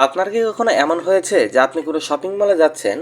আপনার কি কখনো এমন হয়েছে যে আপনি কোনো শপিং মলে যাচ্ছেন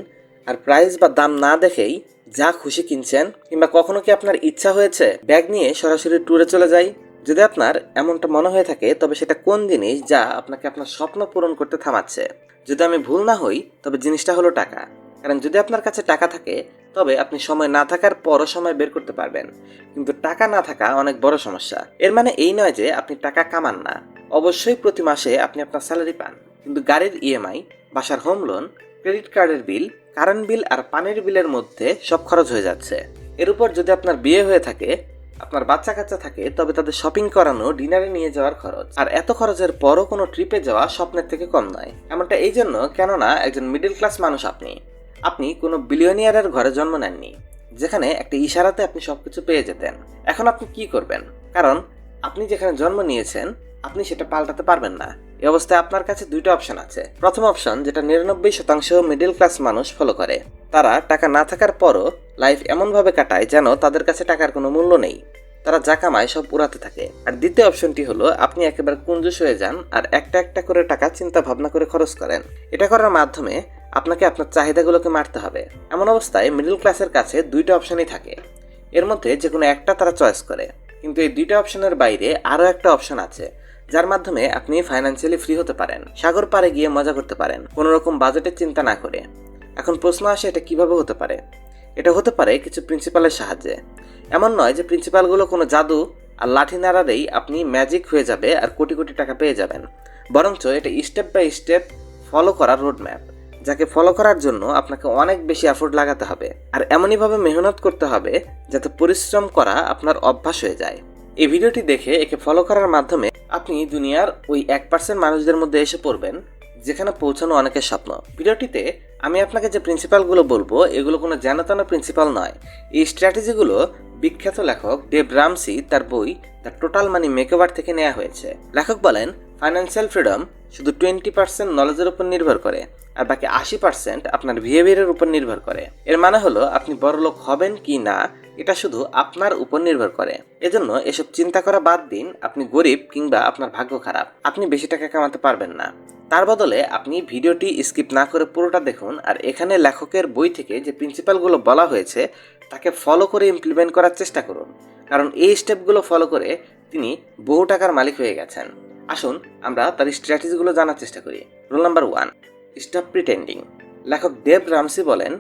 আর প্রাইস বা দাম না দেখেই যা খুশি কিনছেন কিংবা কখনো কি আপনার ইচ্ছা হয়েছে ব্যাগ নিয়ে সরাসরি ট্যুরে চলে যাই? যদি আপনার এমনটা মনে হয়ে থাকে, তবে সেটা কোন জিনিস যা আপনাকে আপনার স্বপ্ন পূরণ করতে থামাচ্ছে? যদি আমি ভুল না হই, তবে জিনিসটা হলো টাকা। কারণ যদি আপনার কাছে টাকা থাকে, তবে আপনি সময় না থাকার পরও সময় বের করতে পারবেন। কিন্তু টাকা না থাকা অনেক বড় সমস্যা। এর মানে এই নয় যে আপনি টাকা কামান না। অবশ্যই প্রতি মাসে আপনি আপনার স্যালারি পান। কিন্তু গাড়ির ইএমআই বাসার হোম লোন ক্রেডিট কার্ডের বিল কারেন্ট বিল আর পানির বিলের মধ্যে সব খরচ হয়ে যাচ্ছে। এর উপর যদি আপনার বিয়ে হয়ে থাকে, আপনার বাচ্চা কাচ্চা থাকে, তবে তাদের শপিং করানো ডিনারে নিয়ে যাওয়ার খরচ। আর এত খরচের পরও কোনো ট্রিপে যাওয়া স্বপ্নের থেকে কম নয়। এমনটা এই জন্য কেননা একজন মিডিল ক্লাস মানুষ আপনি। আপনি কোনো বিলিয়নিয়ারের ঘরে জন্ম নেননি, যেখানে একটা ইশারাতে আপনি সবকিছু পেয়ে যেতেন। এখন আপনি কি করবেন? কারণ আপনি যেখানে জন্ম নিয়েছেন আপনি সেটা পাল্টাতে পারবেন না। এই অবস্থায় আপনার কাছে দুইটা অপশন আছে। প্রথম অপশন, যেটা নিরানব্বই শতাংশ মিডল ক্লাস মানুষ ফলো করে। তারা টাকা না থাকার পরও লাইফ এমনভাবে কাটায় যেন তাদের কাছে টাকার কোনো মূল্য নেই। তারা যা কামায় সব উড়াতে থাকে। আর দ্বিতীয় অপশনটি হলো, আপনি একেবারে কুঞ্জুস হয়ে যান আর একটা একটা করে টাকা চিন্তা ভাবনা করে খরচ করেন। এটা করার মাধ্যমে আপনাকে আপনার চাহিদাগুলোকে মারতে হবে। এমন অবস্থায় মিডল ক্লাসের কাছে দুইটা অপশনই থাকে। এর মধ্যে যে কোনো একটা তারা চয়েস করে। কিন্তু এই দুইটা অপশনের বাইরে আরও একটা অপশন আছে। যার মাধ্যমে আপনি ফাইন্যান্সিয়ালি ফ্রি হতে পারেন, সাগর পাড়ে গিয়ে মজা করতে পারেন কোনো রকম বাজেটের চিন্তা না করে। এখন প্রশ্ন আসে এটা কীভাবে হতে পারে? এটা হতে পারে কিছু প্রিন্সিপালের সাহায্যে। এমন নয় যে প্রিন্সিপালগুলো কোনো জাদু আর লাঠি নাড়ারেই আপনি ম্যাজিক হয়ে যাবে আর কোটি কোটি টাকা পেয়ে যাবেন। বরঞ্চ এটা স্টেপ বাই স্টেপ ফলো করার রোড ম্যাপ যাকে ফলো করার জন্য আপনাকে অনেক বেশি এফোর্ট লাগাতে হবে। আর এমনইভাবে মেহনত করতে হবে যাতে পরিশ্রম করা আপনার অভ্যাস হয়ে যায়। এই ভিডিওটি দেখে একে ফলো করার মাধ্যমে আপনি দুনিয়ার ওই এক পার্সেন্ট মানুষদের মধ্যে এসে পড়বেন, যেখানে পৌঁছানো অনেকের স্বপ্ন। ভিডিওটিতে আমি আপনাকে যে প্রিন্সিপালগুলো বলব, এগুলো কোনো জানাতানা প্রিন্সিপাল নয়। এই স্ট্র্যাটেজিগুলো বিখ্যাত লেখক ডেভ রামসি তার বই দ্য টোটাল মানি মেকওভার থেকে নেওয়া হয়েছে। লেখক বলেন ফাইন্যান্সিয়াল ফ্রিডম শুধু টোয়েন্টি পার্সেন্ট নলেজের উপর নির্ভর করে, আর বাকি আশি পার্সেন্ট আপনার বিহেভিয়ারের উপর নির্ভর করে। এর মানে হলো আপনি বড়লোক হবেন কি না এটা শুধু আপনার উপর নির্ভর করে। এজন্য এসব চিন্তা করা বাদ দিন, আপনি গরিব কিংবা আপনার ভাগ্য খারাপ। আপনি বেশি টাকা কামাতে পারবেন না। তার বদলে আপনি ভিডিওটি স্কিপ না করে পুরোটা দেখুন আর এখানে লেখকের বই থেকে যে প্রিন্সিপালগুলো বলা হয়েছে, তাকে ফলো করে ইমপ্লিমেন্ট করার চেষ্টা করুন। কারণ এই স্টেপগুলো ফলো করে তিনি বহু টাকার মালিক হয়ে গেছেন। আসুন আমরা তার স্ট্র্যাটেজিগুলো জানার চেষ্টা করি। Rule number one stop pretending লেখক দেব রামসি বলেন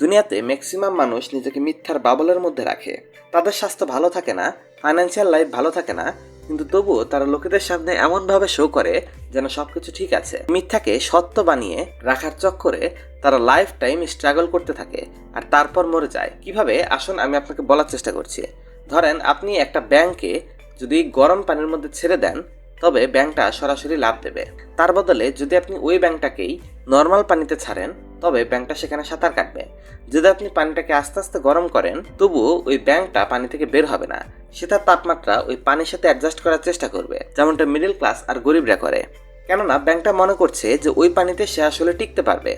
দুনিয়াতে ম্যাক্সিমাম মানুষ নিজেকে মিথ্যার বাবলের মধ্যে রাখে। তাদের স্বাস্থ্য ভালো থাকে না ফাইন্যান্সিয়াল লাইফ ভালো থাকে না, কিন্তু তবুও তারা লোকেদের সামনে এমনভাবে শো করে যেন সবকিছু ঠিক আছে। মিথ্যাকে সত্য বানিয়ে রাখার চক্করে তারা লাইফ টাইম স্ট্রাগল করতে থাকে আর তারপর মরে যায়। কীভাবে? আসুন আমি আপনাকে বলার চেষ্টা করছি। ধরেন আপনি একটা ব্যাংকে যদি গরম পানির মধ্যে ছেড়ে দেন, তবে ব্যাংকটা সরাসরি লাভ দেবে। তার বদলে যদি আপনি ওই ব্যাংকটাকেই নর্মাল পানিতে ছাড়েন তবে ব্যাংকটা সেখানে সাঁতার কাটবে। যদি আপনি পানিটাকে আস্তে আস্তে গরম করেন, তবুও ওই ব্যাংকটা পানি থেকে বের হবে না। সে তার তাপমাত্রা ওই পানির সাথে অ্যাডজাস্ট করার চেষ্টা করবে, যেমনটা মিডল ক্লাস আর গরিবরা করে। কেননা, ব্যাংকটা মনে করছে যে ওই পানিতে সে আসলে টিকতে পারবে।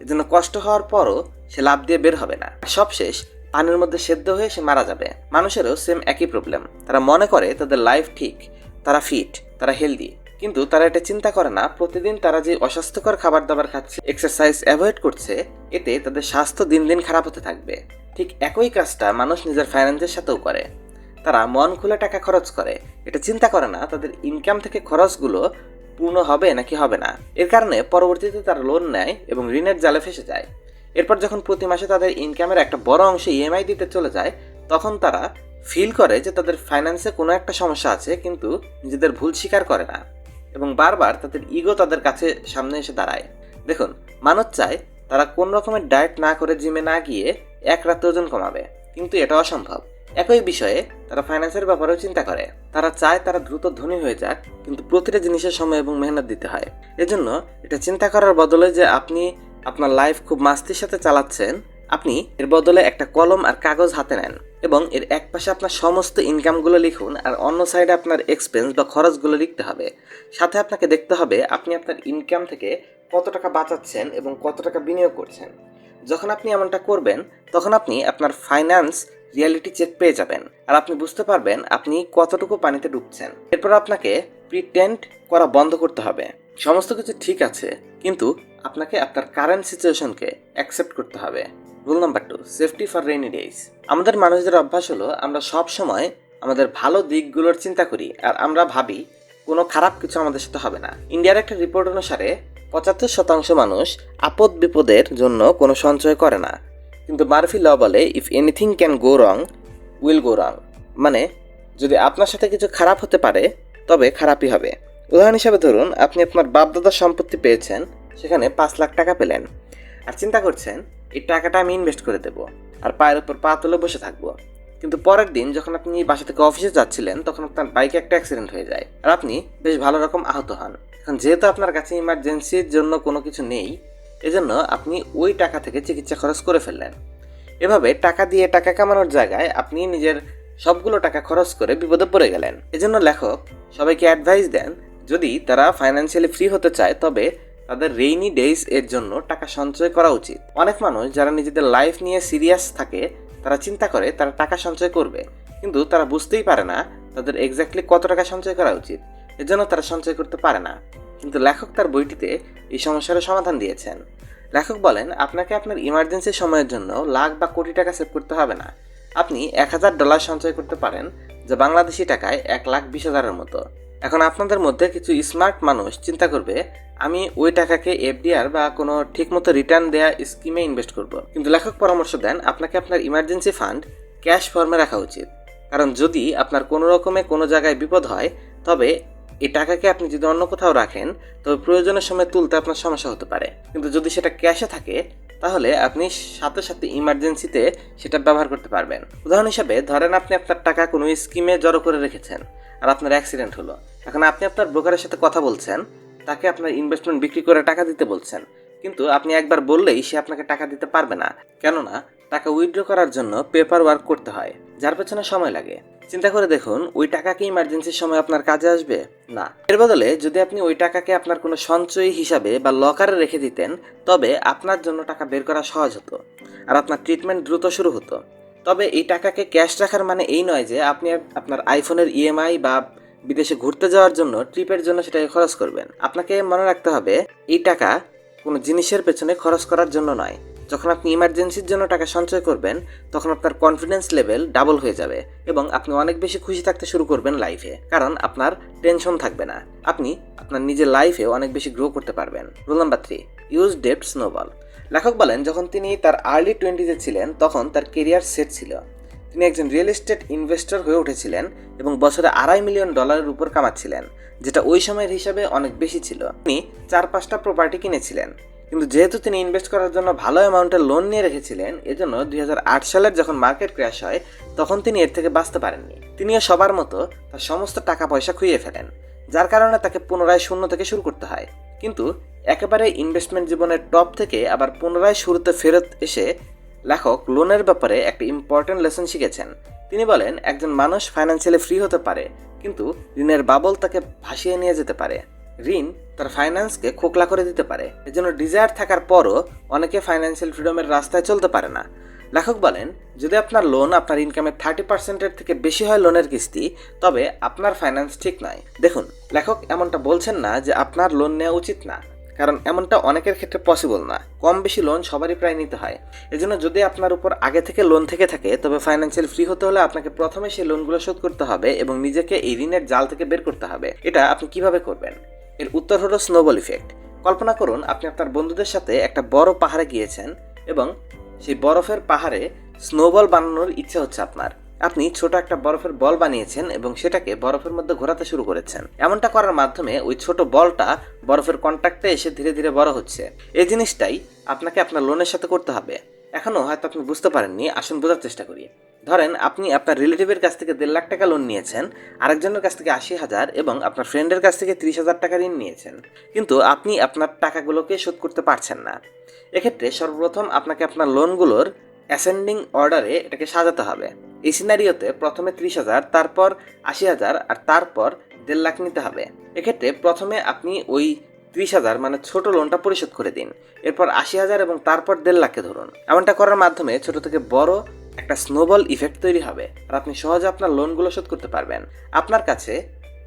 এজন্য কষ্ট হওয়ার পরও সে লাভ দিয়ে বের হবে না। সবশেষ, পানির মধ্যে সেদ্ধ হয়ে সে মারা যাবে। মানুষেরও সেম একই প্রবলেম তারা মনে করে তাদের লাইফ ঠিক, তারা ফিট তারা হেলদি কিন্তু তারা এটা চিন্তা করে না। প্রতিদিন তারা যে অস্বাস্থ্যকর খাবার দাবার খাচ্ছে এক্সারসাইজ অ্যাভয়েড করছে, এতে তাদের স্বাস্থ্য দিন দিন খারাপ হতে থাকবে। ঠিক একই কাজটা মানুষ নিজের ফাইন্যান্সের সাথেও করে। তারা মন খুলে টাকা খরচ করে। এটা চিন্তা করে না তাদের ইনকাম থেকে খরচগুলো পূর্ণ হবে নাকি হবে না। এর কারণে পরবর্তীতে তারা লোন নেয় এবং ঋণের জালে ফেসে যায়। এরপর যখন প্রতি মাসে তাদের ইনকামের একটা বড় অংশ ইএমআই দিতে চলে যায়, তখন তারা ফিল করে যে তাদের ফাইন্যান্সে কোনো একটা সমস্যা আছে, কিন্তু নিজেদের ভুল স্বীকার করে না। এবং বারবার তাদের ইগো তাদের কাছে সামনে এসে দাঁড়ায়। দেখুন মানুষ চায় তারা কোন রকমের ডায়েট না করে জিমে না গিয়ে এক রাতে ওজন কমাবে, কিন্তু এটা অসম্ভব। একই বিষয়ে তারা ফাইন্যান্সের ব্যাপারেও চিন্তা করে। তারা চায় তারা দ্রুত ধনী হয়ে যাক, কিন্তু প্রতিটা জিনিসের সময় এবং মেহনত দিতে হয়। এজন্য এটা চিন্তা করার বদলে যে আপনি আপনার লাইফ খুব মাস্তির সাথে চালাচ্ছেন, আপনি এর বদলে একটা কলম আর কাগজ হাতে নেন। এবং এর এক পাশে আপনার সমস্ত ইনকামগুলো লিখুন আর অন্য সাইডে আপনার এক্সপেন্স বা খরচগুলো লিখতে হবে। সাথে আপনাকে দেখতে হবে আপনি আপনার ইনকাম থেকে কত টাকা বাঁচাচ্ছেন এবং কত টাকা বিনিয়োগ করছেন। যখন আপনি এমনটা করবেন, তখন আপনি আপনার ফাইন্যান্স রিয়ালিটি চেক পেয়ে যাবেন আর আপনি বুঝতে পারবেন আপনি কতটুকু পানিতে ডুবছেন। এরপর আপনাকে প্রিটেন্ড করা বন্ধ করতে হবে। সমস্ত কিছু ঠিক আছে, কিন্তু আপনাকে আপনার কারেন্ট সিচুয়েশনকে অ্যাকসেপ্ট করতে হবে। Rule number two safety for rainy days আমাদের মানুষদের অভ্যাস হলো, আমরা সব সময় আমাদের ভালো দিকগুলোর চিন্তা করি, আর আমরা ভাবি কোনো খারাপ কিছু আমাদের সাথে হবে না। ইন্ডিয়ার একটা রিপোর্ট অনুসারে, পঁচাত্তর শতাংশ মানুষ আপদ বিপদের জন্য কোনো সঞ্চয় করে না। কিন্তু মারফি ল বলে if anything can go wrong will go wrong মানে যদি আপনার সাথে কিছু খারাপ হতে পারে, তবে খারাপই হবে। উদাহরণ হিসাবে ধরুন, আপনি আপনার বাপদাদার সম্পত্তি পেয়েছেন, সেখানে পাঁচ লাখ টাকা পেলেন। আর চিন্তা করছেন, এই টাকাটা আমি ইনভেস্ট করে দেবো আর পায়ের উপর পা তুলে বসে থাকব। কিন্তু পরের দিন যখন আপনি বাসা থেকে অফিসে যাচ্ছিলেন, তখন আপনার বাইকে একটা অ্যাক্সিডেন্ট হয়ে যায় আর আপনি বেশ ভালো রকম আহত হন। এখন যেহেতু আপনার কাছে ইমার্জেন্সির জন্য কোনো কিছু নেই, এজন্য আপনি ওই টাকা থেকে চিকিৎসা খরচ করে ফেললেন। এভাবে টাকা দিয়ে টাকা কামানোর জায়গায় আপনি নিজের সবগুলো টাকা খরচ করে বিপদে পড়ে গেলেন। এজন্য লেখক সবাইকে অ্যাডভাইস দেন, যদি তারা ফাইন্যান্সিয়ালি ফ্রি হতে চায়, তবে তাদের রেইনি ডেইজ এর জন্য টাকা সঞ্চয় করা উচিত। অনেক মানুষ যারা নিজেদের লাইফ নিয়ে সিরিয়াস থাকে, তারা চিন্তা করে তারা টাকা সঞ্চয় করবে। কিন্তু তারা বুঝতেই পারে না তাদের এক্স্যাক্টলি কত টাকা সঞ্চয় করা উচিত। এর জন্য তারা সঞ্চয় করতে পারে না। কিন্তু লেখক তার বইটিতে এই সমস্যার সমাধান দিয়েছেন। লেখক বলেন, আপনাকে আপনার ইমার্জেন্সি সময়ের জন্য লাখ বা কোটি টাকা সেভ করতে হবে না। আপনি এক হাজার ডলার সঞ্চয় করতে পারেন, যা বাংলাদেশি টাকায় এক লাখ বিশ হাজারের মতো। এখন আপনাদের মধ্যে কিছু স্মার্ট মানুষ চিন্তা করবে, আমি ওই টাকাকে এফডিআর বা কোনো ঠিকমতো রিটার্ন দেয়া স্কিমে ইনভেস্ট করব। কিন্তু লেখক পরামর্শ দেন, আপনাকে আপনার ইমার্জেন্সি ফান্ড ক্যাশ ফর্মে রাখা উচিত। কারণ যদি আপনার কোনো রকমে কোনো জায়গায় বিপদ হয়, তবে এই টাকাকে আপনি যদি অন্য কোথাও রাখেন, তবে প্রয়োজনের সময় তুলতে আপনার সমস্যা হতে পারে। কিন্তু যদি সেটা ক্যাশে থাকে তাহলে আপনি সাথে সাথে ইমার্জেন্সিতে সেটা ব্যবহার করতে পারবেন। উদাহরণ হিসাবে ধরেন আপনি আপনার টাকা কোনো স্কিমে জড়ো করে রেখেছেন আর আপনার অ্যাক্সিডেন্ট হলো। এখন আপনি আপনার ব্রোকারের সাথে কথা বলছেন, তাকে আপনার ইনভেস্টমেন্ট বিক্রি করে টাকা দিতে বলছেন। কিন্তু আপনি একবার বললেই সে আপনাকে টাকা দিতে পারবে না। কেননা টাকা উইথড্র করার জন্য পেপার ওয়ার্ক করতে হয়, যার পেছনে সময় লাগে। চিন্তা করে দেখুন, ওই টাকা কি ইমার্জেন্সির সময় আপনার কাজে আসবে? না। এর বদলে, যদি আপনি ওই টাকাকে আপনার কোনো সঞ্চয়ী হিসাবে বা লকারে রেখে দিতেন, তবে আপনার জন্য টাকা বের করা সহজ হতো, আর আপনার ট্রিটমেন্ট দ্রুত শুরু হতো। তবে এই টাকাকে ক্যাশ রাখার মানে এই নয় যে, আপনি আপনার আইফোনের ইএমআই বা বিদেশে ঘুরতে যাওয়ার জন্য ট্রিপের জন্য সেটাকে খরচ করবেন। আপনাকে মনে রাখতে হবে, এই টাকা কোনো জিনিসের পেছনে খরচ করার জন্য নয়। যখন আপনি ইমার্জেন্সির জন্য টাকা সঞ্চয় করবেন, তখন আপনার কনফিডেন্স লেভেল ডাবল হয়ে যাবে এবং আপনি অনেক বেশি খুশি থাকতে শুরু করবেন লাইফে কারণ আপনার টেনশন থাকবে না। আপনি আপনার নিজের লাইফে অনেক বেশি গ্রো করতে পারবেন। রুল নাম্বার থ্রি ইউজ ডেপ্ট স্নোবল লেখক বলেন, যখন তিনি তার আর্লি টোয়েন্টিতে ছিলেন, তখন তার কেরিয়ার সেট ছিল। তিনি একজন রিয়েল এস্টেট ইনভেস্টর হয়ে উঠেছিলেন এবং বছরে আড়াই মিলিয়ন ডলারের উপর কামাচ্ছিলেন, যেটা ওই সময়ের হিসাবে অনেক বেশি ছিল। তিনি চার পাঁচটা প্রপার্টি কিনেছিলেন। কিন্তু যেহেতু তিনি ইনভেস্ট করার জন্য ভালো অ্যামাউন্টের লোন নিয়ে রেখেছিলেন, এজন্য দু হাজার আট সালের যখন মার্কেট ক্র্যাশ হয়, তখন তিনি এর থেকে বাঁচতে পারেননি। তিনিও সবার মতো তার সমস্ত টাকা পয়সা খুইয়ে ফেলেন, যার কারণে তাকে পুনরায় শূন্য থেকে শুরু করতে হয়। কিন্তু একেবারে ইনভেস্টমেন্ট জীবনের টপ থেকে আবার পুনরায় শুরুতে ফেরত এসে লেখক লোনের ব্যাপারে একটা ইম্পর্টেন্ট লেসন শিখেছেন। তিনি বলেন, একজন মানুষ ফাইন্যান্সিয়ালি ফ্রি হতে পারে, কিন্তু ঋণের বাবল তাকে ভাসিয়ে নিয়ে যেতে পারে। ঋণ তার ফাইন্যান্সকে খোকলা করে দিতে পারে। এজন্য ডিজায়ার থাকার পরও অনেকে ফাইন্যান্সিয়াল ফ্রিডমের রাস্তায় চলতে পারে না। লেখক বলেন, যদি আপনার লোন আপনার ইনকামের থার্টি পার্সেন্টের থেকে বেশি হয় লোনের কিস্তি, তবে আপনার ফাইন্যান্স ঠিক নয়। দেখুন, লেখক এমনটা বলছেন না যে আপনার লোন নেওয়া উচিত না, কারণ এমনটা অনেকের ক্ষেত্রে পসিবল না। কম বেশি লোন সবারই প্রায় নিতে হয়। এজন্য যদি আপনার উপর আগে থেকে লোন থেকে থাকে, তবে ফাইন্যান্সিয়াল ফ্রি হতে হলে আপনাকে প্রথমে সেই লোনগুলো শোধ করতে হবে এবং নিজেকে এই ঋণের জাল থেকে বের করতে হবে। এটা আপনি কীভাবে করবেন? এর উত্তর হলো স্নোবল ইফেক্ট। কল্পনা করুন, আপনি আপনার বন্ধুদের সাথে একটা বড় পাহাড়ে গিয়েছেন এবং সেই বরফের পাহাড়ে স্নোবল বানানোর ইচ্ছা হচ্ছে আপনার। আপনি ছোট একটা বরফের বল বানিয়েছেন এবং সেটাকে বরফের মধ্যে ঘোরাতে শুরু করেছেন। এমনটা করার মাধ্যমে ওই ছোট বলটা বরফের কন্ট্যাক্টে এসে ধীরে ধীরে বড় হচ্ছে। এই জিনিসটাই আপনাকে আপনার লোনের সাথে করতে হবে। এখনও হয়তো আপনি বুঝতে পারেননি, আসুন বোঝার চেষ্টা করি। ধরেন আপনি আপনার রিলেটিভের কাছ থেকে দেড় লাখ টাকা লোন নিয়েছেন, আরেকজনের কাছ থেকে আশি হাজার এবং আপনার ফ্রেন্ডের কাছ থেকে ত্রিশ হাজার টাকা ঋণ নিয়েছেন। কিন্তু আপনি আপনার টাকাগুলোকে শোধ করতে পারছেন না। এক্ষেত্রে সর্বপ্রথম আপনাকে আপনার লোনগুলোর অ্যাসেন্ডিং অর্ডারে এটাকে সাজাতে হবে। এই সিনারিওতে প্রথমে ত্রিশ হাজার, তারপর আশি হাজার আর তারপর দেড় লাখ নিতে হবে। এক্ষেত্রে প্রথমে আপনি ওই ত্রিশ হাজার মানে ছোট লোনটা পরিশোধ করে দিন। এরপর আশি হাজার এবং তারপর দেড় লাখে ধরুন। এমনটা করার মাধ্যমে ছোট থেকে বড় একটা স্নোবল ইফেক্ট তৈরি হবে আর আপনি সহজে আপনার লোনগুলো শোধ করতে পারবেন। আপনার কাছে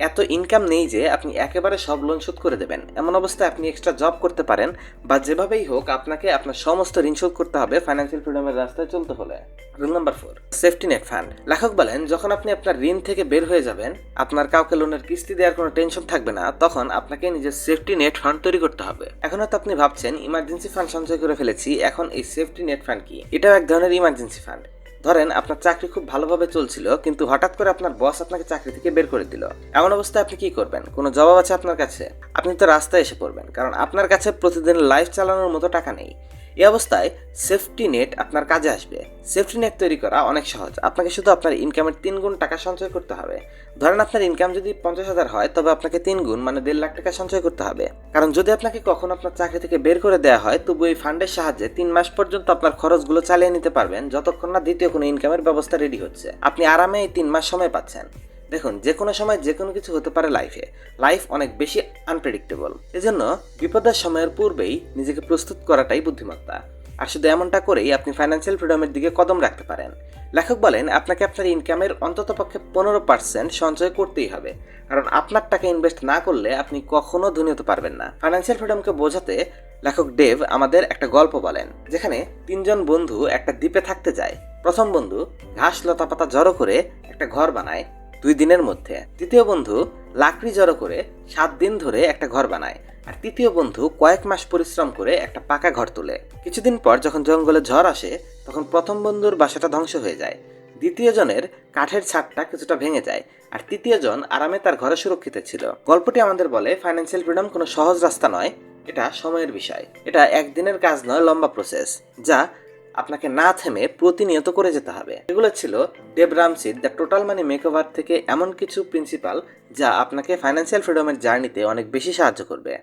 এত ইনকাম নেই যে আপনি একেবারে সব লোন শোধ করে দেবেন। এমন অবস্থায় আপনি এক্সট্রা জব করতে পারেন বা যেভাবেই হোক আপনাকে আপনার সমস্ত ঋণ শোধ করতে হবে ফাইন্যান্সিয়াল ফ্রিডমের রাস্তায় চলতে হলে। Rule number four safety net fund লেখক বলেন, যখন আপনি আপনার ঋণ থেকে বের হয়ে যাবেন, আপনার কাউকে লোনের কিস্তি দেওয়ার কোনো টেনশন থাকবে না, তখন আপনাকে নিজের সেফটি নেট ফান্ড তৈরি করতে হবে। এখন হয়তো আপনি ভাবছেন ইমার্জেন্সি ফান্ড সঞ্চয় করে ফেলেছি, এখন এই সেফটি নেট ফান্ড কি? এটাও এক ধরনের ইমার্জেন্সি ফান্ড ধরেন আপনার চাকরি খুব ভালোভাবে চলছিল, কিন্তু হঠাৎ করে আপনার বস আপনাকে চাকরি থেকে বের করে দিল। এমন অবস্থায় আপনি কি করবেন? কোনো জবাব আছে আপনার কাছে? আপনি তো রাস্তায় এসে পড়বেন, কারণ আপনার কাছে প্রতিদিন লাইফ চালানোর মতো টাকা নেই। এই অবস্থায় সেফটি নেট আপনার কাজে আসবে। সেফটি নেট তৈরি করা অনেক সহজ। আপনাকে শুধু আপনার ইনকামের তিন গুণ টাকা সঞ্চয় করতে হবে। ধরেন আপনার ইনকাম যদি পঞ্চাশ হাজার হয়, তবে আপনাকে তিন গুণ মানে দেড় লাখ টাকা সঞ্চয় করতে হবে। কারণ যদি আপনাকে কখনো আপনার চাকরি থেকে বের করে দেওয়া হয়, তবু এই ফান্ডের সাহায্যে তিন মাস পর্যন্ত আপনার খরচগুলো চালিয়ে নিতে পারবেন, যতক্ষণ না দ্বিতীয় কোনো ইনকামের ব্যবস্থা রেডি হচ্ছে। আপনি আরামে এই তিন মাস সময় পাচ্ছেন। দেখুন যে কোনো সময় যে কোনো কিছু হতে পারে লাইফে লাইফ অনেক বেশি আনপ্রেডিক্টেবল এজন্য বিপদের সময়ের পূর্বেই নিজেকে প্রস্তুত করাটাই বুদ্ধিমত্তা। আর শুধু এমনটা করেই আপনি ফাইন্যান্সিয়াল ফ্রিডমের দিকে কদম রাখতে পারেন। লেখক বলেন, আপনাকে আপনার ইনকামের অন্ততপক্ষে পনেরো পার্সেন্ট সঞ্চয় করতেই হবে। কারণ আপনার টাকা ইনভেস্ট না করলে আপনি কখনো ধনী হতে পারবেন না। ফাইন্যান্সিয়াল ফ্রিডমকে বোঝাতে লেখক ডেভ আমাদের একটা গল্প বলেন, যেখানে তিনজন বন্ধু একটা দ্বীপে থাকতে যায়। প্রথম বন্ধু ঘাস লতা পাতা জড়ো করে একটা ঘর বানায় দুই দিনের মধ্যে। তৃতীয় বন্ধু লাকড়ি জড়ো করে সাত দিন ধরে একটা ঘর বানায়। আর তৃতীয় বন্ধু কয়েক মাস পরিশ্রম করে একটা পাকা ঘর তোলে। কিছুদিন পর যখন জঙ্গলে ঝড় আসে, তখন প্রথম বন্ধুর বাসাটা ধ্বংস হয়ে যায়। দ্বিতীয় জনের কাঠের ছাদটা কিছুটা ভেঙে যায়, আর তৃতীয় জন আরামে তার ঘরে সুরক্ষিত ছিল। গল্পটি আমাদের বলে ফাইন্যান্সিয়াল ফ্রিডম কোনো সহজ রাস্তা নয়, এটা সময়ের বিষয়। এটা একদিনের কাজ নয়, লম্বা প্রসেস যা আপনাকে না থেমে প্রতিনিয়ত করে যেতে হবে। এগুলো ছিল ডেব রামসির দ্য টোটাল মানি মেকওভার থেকে এমন কিছু প্রিন্সিপাল যা আপনাকে ফাইন্যান্সিয়াল ফ্রিডমের জার্নিতে অনেক বেশি সাহায্য করবে।